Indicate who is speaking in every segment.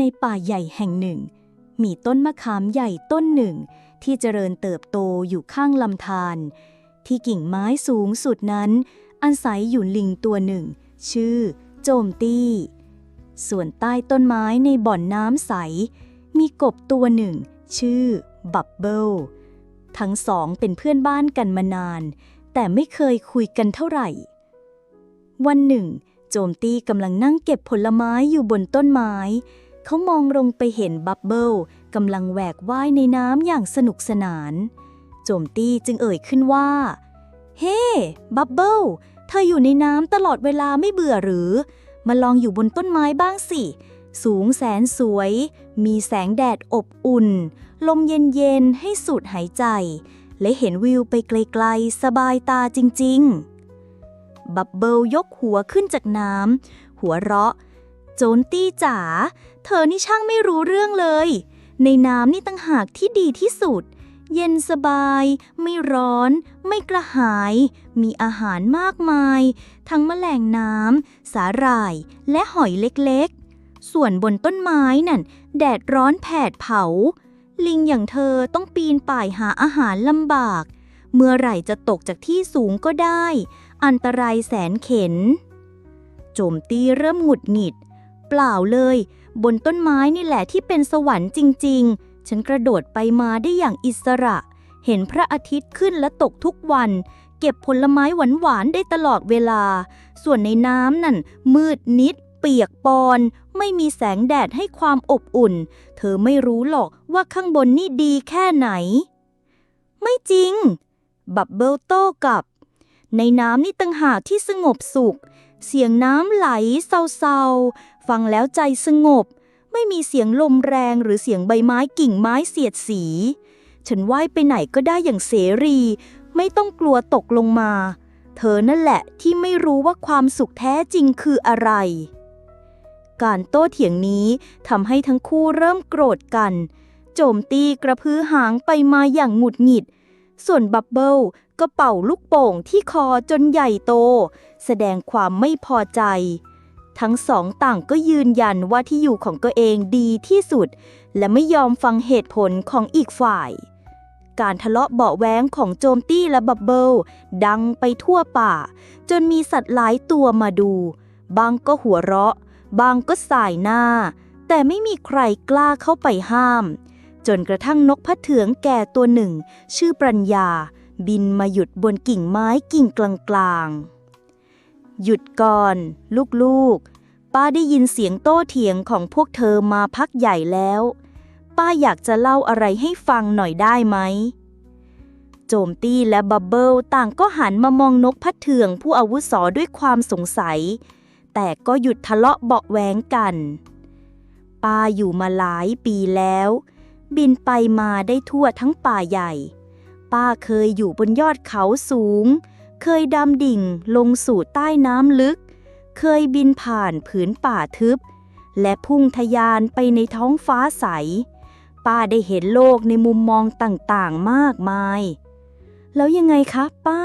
Speaker 1: ในป่าใหญ่แห่งหนึ่ง มีต้นมะขามใหญ่ต้นหนึ่ง ที่เจริญเติบโตอยู่ข้างลำธารที่กิ่งไม้สูงสุดนั้น อาศัยอยู่ลิงตัวหนึ่ง ชื่อ โจมตี้ ส่วนใต้ต้นไม้ในบ่อนน้ำใส มีกบตัวหนึ่ง ชื่อ บับเบิลทั้งสองเป็นเพื่อนบ้านกันมานาน แต่ไม่เคยคุยกันเท่าไหร่ วันหนึ่ง โจมตี้กำลังนั่งเก็บผลไม้อยู่บนต้นไม้ เขามองลงไปเห็นบับเบิลกำลังแหวกว่ายในน้ำอย่างสนุกสนาน โจมตี้จึงเอ่ยขึ้นว่า เฮ้บับเบิลเธออยู่ในน้ำตลอดเวลาไม่เบื่อหรือ มาลองอยู่บนต้นไม้บ้างสิ สูงแสนสวย มีแสงแดดอบอุ่น ลมเย็นๆให้สูดหายใจ และเห็นวิวไปไกลๆ สบายตาจริง ๆ บับเบิลยกหัวขึ้นจากน้ำหัวเราะ โจนตี้จ๋า เธอนี่ช่างไม่รู้เรื่องเลย ในน้ำนี่ตั้งหากที่ดีที่สุด เย็นสบาย ไม่ร้อน ไม่กระหาย มีอาหารมากมาย ทั้งแมลงน้ำ สาหร่าย และหอยเล็กๆ ส่วนบนต้นไม้นั่น แดดร้อนแผดเผา ลิงอย่างเธอต้องปีนป่ายหาอาหารลำบาก เมื่อไหร่จะตกจากที่สูงก็ได้ อันตรายแสนเข็นโจมตีเริ่มหงุดหงิด เปล่าเลย บนต้นไม้นี่แหละที่เป็นสวรรค์จริง ๆ ฉันกระโดดไปมาได้อย่างอิสระ เห็นพระอาทิตย์ขึ้นและตกทุกวัน เก็บผลไม้หวานๆได้ตลอดเวลา ส่วนในน้ำนั่น มืดนิด เปียกปอน ไม่มีแสงแดดให้ความอบอุ่น เธอไม่รู้หรอกว่าข้างบนนี่ดีแค่ไหน ไม่จริง บับเบิลโต้กลับ ในน้ำนี่ตั้งหากที่สงบสุข เสียงน้ำไหลเศร้าๆ ฟังแล้วใจสงบ ไม่มีเสียงลมแรงหรือเสียงใบไม้กิ่งไม้เสียดสี ฉันว่ายไปไหนก็ได้อย่างเสรี ไม่ต้องกลัวตกลงมา เธอนั่นแหละที่ไม่รู้ว่าความสุขแท้จริงคืออะไร การโต้เถียงนี้ทำให้ทั้งคู่เริ่มโกรธกัน โจมตีกระพือหางไปมาอย่างหงุดหงิด ส่วนบับเบิล ก็เป่าลูกโป่งที่คอจนใหญ่โต แสดงความไม่พอใจ ทั้งสองต่างก็ยืนยันว่าที่อยู่ของตัวเองดีที่สุด และไม่ยอมฟังเหตุผลของอีกฝ่าย การทะเลาะเบาะแว้งของโจมตี้และบับเบิลดังไปทั่วป่า จนมีสัตว์หลายตัวมาดู บางก็หัวเราะ บางก็สายหน้า แต่ไม่มีใครกล้าเข้าไปห้ามจนกระทั่งนกพะเถืองแก่ตัวหนึ่ง ชื่อปรัญญา บินมาหยุดบนกิ่งไม้กิ่งกลางๆ หยุดก่อน ลูกๆ ป้าได้ยินเสียงโต้เถียงของพวกเธอมาพักใหญ่แล้ว ป้าอยากจะเล่าอะไรให้ฟังหน่อยได้ไหม โจมตี้และบับเบิลต่างก็หันมามองนกพัดเถืองผู้อาวุโสด้วยความสงสัย แต่ก็หยุดทะเลาะเบาะแว้งกัน ป้าอยู่มาหลายปีแล้ว บินไปมาได้ทั่วทั้งป่าใหญ่ ป้าเคยอยู่บนยอดเขาสูง เคยดำดิ่งลงสู่ใต้น้ำลึก เคยบินผ่านผืนป่าทึบ และพุ่งทะยานไปในท้องฟ้าใส ป้าได้เห็นโลกในมุมมองต่างๆมากมาย แล้วยังไงคะป้า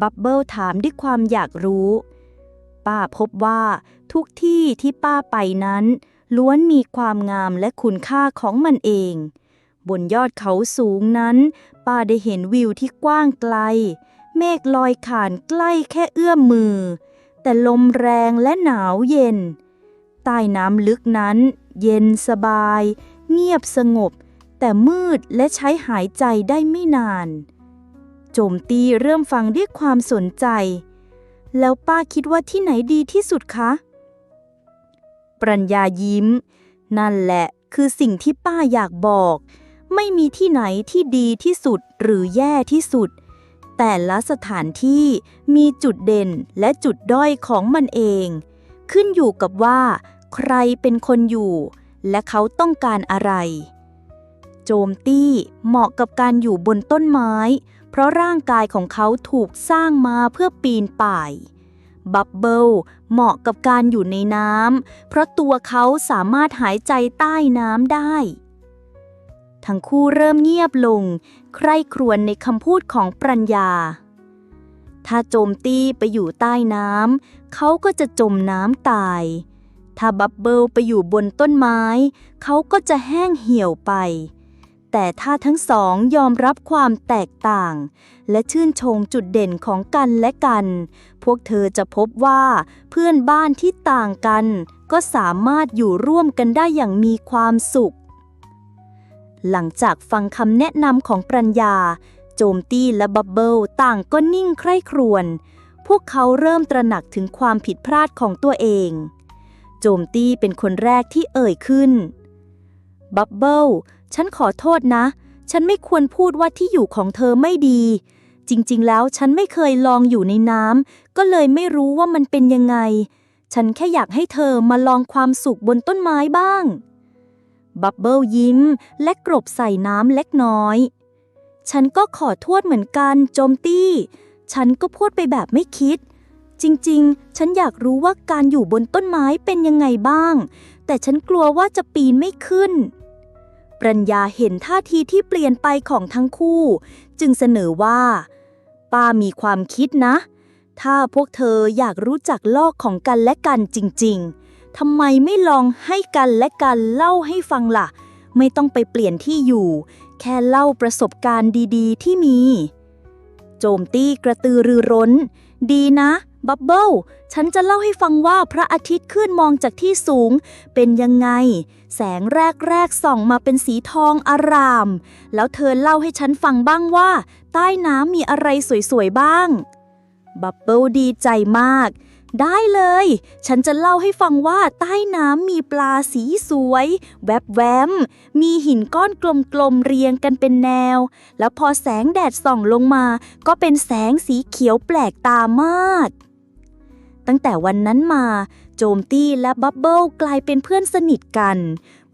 Speaker 1: บับเบิลถามด้วยความอยากรู้ ป้าพบว่าทุกที่ที่ป้าไปนั้นล้วนมีความงามและคุณค่าของมันเอง บนยอดเขาสูงนั้น ป้าได้เห็นวิวที่กว้างไกล เมฆลอยข่านใกล้แค่เอื้อมมือ แต่ลมแรงและหนาวเย็น ใต้น้ำลึกนั้น เย็นสบาย เงียบสงบ แต่มืดและใช้หายใจได้ไม่นาน โจมตีเริ่มฟังด้วยความสนใจ แล้วป้าคิดว่าที่ไหนดีที่สุดคะ ปรัญญายิ้ม นั่นแหละคือสิ่งที่ป้าอยากบอก ไม่มีที่ไหนที่ดีที่สุดหรือแย่ที่สุด แต่ละสถานที่มีจุดเด่นและจุดด้อยของมันเอง ขึ้นอยู่กับว่า ใครเป็นคนอยู่ และเขาต้องการอะไร โจมตี้เหมาะกับการอยู่บนต้นไม้ เพราะร่างกายของเขาถูกสร้างมาเพื่อปีนป่ายบับเบิลเหมาะกับการอยู่ในน้ำเพราะตัวเขาสามารถหายใจใต้น้ำได้ ทั้งคู่เริ่มเงียบลง ใคร่ครวญในคำพูดของปรัญญา ถ้าโจมตีไปอยู่ใต้น้ำเขาก็จะจมน้ำตาย ถ้าบับเบิลไปอยู่บนต้นไม้ เขาก็จะแห้งเหี่ยวไป แต่ถ้าทั้งสองยอมรับความแตกต่าง และชื่นชมจุดเด่นของกันและกัน พวกเธอจะพบว่าเพื่อนบ้านที่ต่างกัน ก็สามารถอยู่ร่วมกันได้อย่างมีความสุข หลังจากฟังคำแนะนำของปรัญญา โจมตี้และบับเบิลต่างก็นิ่งใคร่ครวญพวกเขาเริ่มตระหนักถึงความผิดพลาดของตัวเอง โจมตี้เป็นคนแรกที่เอ่ยขึ้น บับเบิลฉันขอโทษนะ ฉันไม่ควรพูดว่าที่อยู่ของเธอไม่ดี จริงๆ แล้วฉันไม่เคยลองอยู่ในน้ำก็เลยไม่รู้ว่ามันเป็นยังไง ฉันแค่อยากให้เธอมาลองความสุขบนต้นไม้บ้าง บับเบิลยิ้ม และกรบใส่น้ำเล็กน้อย ฉันก็ขอโทษเหมือนกัน โจมตี้ ฉันก็พูดไปแบบไม่คิด จริงๆ ฉันอยากรู้ว่าการอยู่บนต้นไม้เป็นยังไงบ้าง แต่ฉันกลัวว่าจะปีนไม่ขึ้น ปรัญญาเห็นท่าทีที่เปลี่ยนไปของทั้งคู่ จึงเสนอว่า ป้ามีความคิดนะ ถ้าพวกเธออยากรู้จักโลกของกันและกันจริง ๆ ทำไมไม่ลองให้กันและกันเล่าให้ฟังล่ะ ไม่ต้องไปเปลี่ยนที่อยู่ แค่เล่าประสบการณ์ดีๆ ที่มี โจมตีกระตือรือร้น ดีนะบับเบิลฉันจะเล่าให้ฟังว่าพระอาทิตย์ขึ้นมองจากที่สูง เป็นยังไง แสงแรกๆส่องมาเป็นสีทองอาราม แล้วเธอเล่าให้ฉันฟังบ้างว่า ใต้น้ำมีอะไรสวยๆบ้าง บับเบิลดีใจมาก ได้เลย ฉันจะเล่าให้ฟังว่าใต้น้ำมีปลาสีสวย แวบแวม มีหินก้อนกลมๆเรียงกันเป็นแนว แล้วพอแสงแดดส่องลงมา ก็เป็นแสงสีเขียวแปลกตามาก ตั้งแต่วันนั้นมา โจมตี้และบับเบิลกลายเป็นเพื่อนสนิทกัน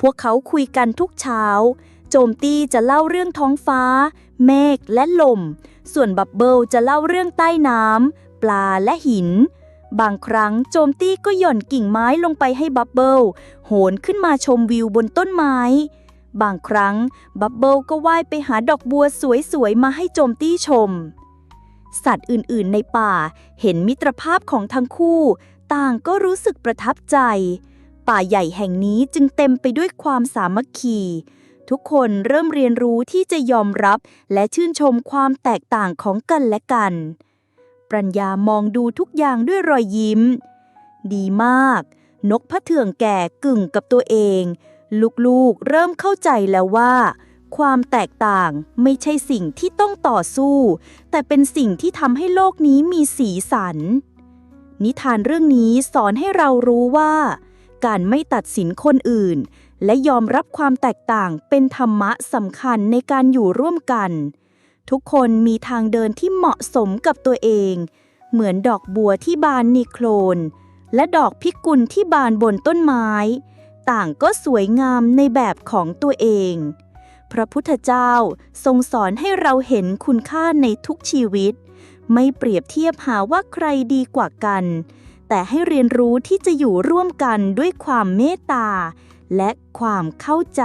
Speaker 1: พวกเขาคุยกันทุกเช้า โจมตี้จะเล่าเรื่องท้องฟ้า เมฆและลม ส่วนบับเบิลจะเล่าเรื่องใต้น้ำปลาและหิน บางครั้งโจมตี้ก็หย่อนกิ่งไม้ลงไปให้บับเบิลโหนขึ้นมาชมวิวบนต้นไม้ บางครั้งบับเบิลก็ว่ายไปหาดอกบัวสวยๆ มาให้โจมตี้ชม สัตว์อื่นๆในป่าเห็นมิตรภาพของทั้งคู่ ต่างก็รู้สึกประทับใจ ป่าใหญ่แห่งนี้จึงเต็มไปด้วยความสามัคคีทุกคนเริ่มเรียนรู้ที่จะยอมรับและชื่นชมความแตกต่างของกันและกัน ปรัญญามองดูทุกอย่างด้วยรอยยิ้ม ดีมาก นกพระเถื่องแก่กึ่งกับตัวเอง ลูกๆเริ่มเข้าใจแล้วว่า ความแตกต่างไม่ใช่สิ่งที่ต้องต่อสู้ แต่เป็นสิ่งที่ทำให้โลกนี้มีสีสัน นิทานเรื่องนี้สอนให้เรารู้ว่า การไม่ตัดสินคนอื่น และยอมรับความแตกต่างเป็นธรรมะสำคัญในการอยู่ร่วมกัน ทุกคนมีทางเดินที่เหมาะสมกับตัวเอง เหมือนดอกบัวที่บานในโคลน และดอกพิกุลที่บานบนต้นไม้ ต่างก็สวยงามในแบบของตัวเอง พระพุทธเจ้าทรงสอนให้เราเห็นคุณค่าในทุกชีวิต ไม่เปรียบเทียบหาว่าใครดีกว่ากัน แต่ให้เรียนรู้ที่จะอยู่ร่วมกันด้วยความเมตตาและความเข้าใจ